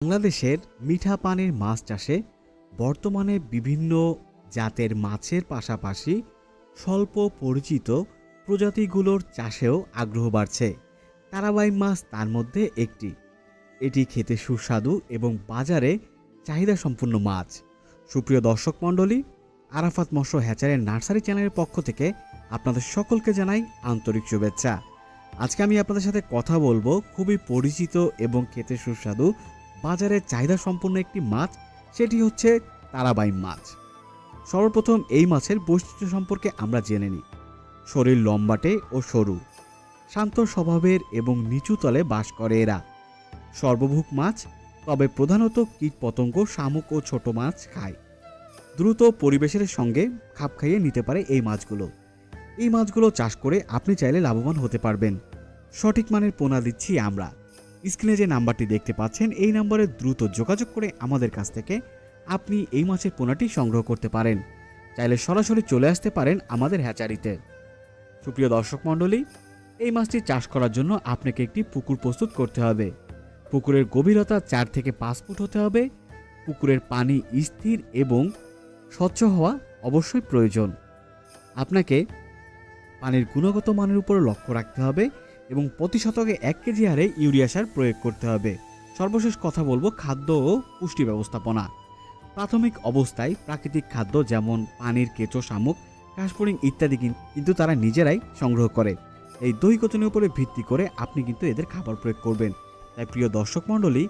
বাংলাদেশের মিঠা পানির মাছ চাষে বর্তমানে বিভিন্ন জাতের মাছের পাশাপাশি স্বল্প পরিচিত প্রজাতিগুলোর চাষেও আগ্রহ বাড়ছে। তারাবাই মাছ তার মধ্যে একটি। এটি খেতে সুস্বাদু এবং বাজারে চাহিদা সম্পন্ন মাছ। সুপ্রিয় দর্শক মণ্ডলী, আরাফাত মৎস্য হ্যাচারের নার্সারি চ্যানেলের পক্ষ থেকে আপনাদের সকলকে জানাই আন্তরিক শুভেচ্ছা। আজকে আমি আপনাদের সাথে কথা বলব খুবই পরিচিত এবং খেতে সুস্বাদু বাজারে চাহিদা সম্পন্ন একটি মাছ, সেটি হচ্ছে তারাবাই মাছ। সর্বপ্রথম এই মাছের বৈশিষ্ট্য সম্পর্কে আমরা জেনে নিই। শরীর লম্বাটে ও সরু, শান্ত স্বভাবের এবং নিচু তলে বাস করে এরা। সর্বভুক মাছ, তবে প্রধানত কীটপতঙ্গ, শামুক ও ছোট মাছ খায়। দ্রুত পরিবেশের সঙ্গে খাপ খাইয়ে নিতে পারে এই মাছগুলো। এই মাছগুলো চাষ করে আপনি চাইলে লাভবান হতে পারবেন। সঠিক মানের পোনা দিচ্ছি আমরা। স্ক্রিনে যে নাম্বারটি দেখতে পাচ্ছেন, এই নম্বরে দ্রুত যোগাযোগ করে আমাদের কাছ থেকে আপনি এই মাছের পোনাটি সংগ্রহ করতে পারেন। চাইলে সরাসরি চলে আসতে পারেন আমাদের হ্যাচারিতে। সুপ্রিয় দর্শক মণ্ডলী, এই মাছটি চাষ করার জন্য আপনাকে একটি পুকুর প্রস্তুত করতে হবে। পুকুরের গভীরতা চার থেকে পাঁচ ফুট হতে হবে। পুকুরের পানি স্থির এবং স্বচ্ছ হওয়া অবশ্যই প্রয়োজন। আপনাকে পানির গুণগত মানের উপর লক্ষ্য রাখতে হবে। এবং প্রতি শতকে এক কেজি হারে ইউরিয়া সার প্রয়োগ করতে হবে। সর্বশেষ কথা বলব খাদ্য ও পুষ্টি ব্যবস্থাপনা। প্রাথমিক অবস্থায় প্রাকৃতিক খাদ্য যেমন পানির কেঁচো, শামুক কাশফড়িং ইত্যাদি কিন্তু তারা নিজেরাই সংগ্রহ করে। এই দৈহিকতনের উপরে ভিত্তি করে আপনি কিন্তু এদের খাবার প্রয়োগ করবেন। তাই প্রিয় দর্শক মণ্ডলী,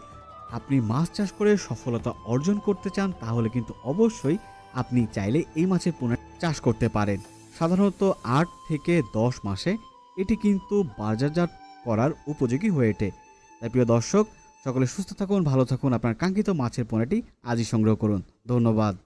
আপনি মাছ চাষ করে সফলতা অর্জন করতে চান, তাহলে কিন্তু অবশ্যই আপনি চাইলে এই মাছের পোনা চাষ করতে পারেন। সাধারণত আট থেকে দশ মাসে এটি কিন্তু বাজারজাত করার উপযোগী হয়ে ওঠে। তাই প্রিয় দর্শক, সকলে সুস্থ থাকুন, ভালো থাকুন। আপনার কাঙ্ক্ষিত মাছের পোনাটি আজই সংগ্রহ করুন। ধন্যবাদ।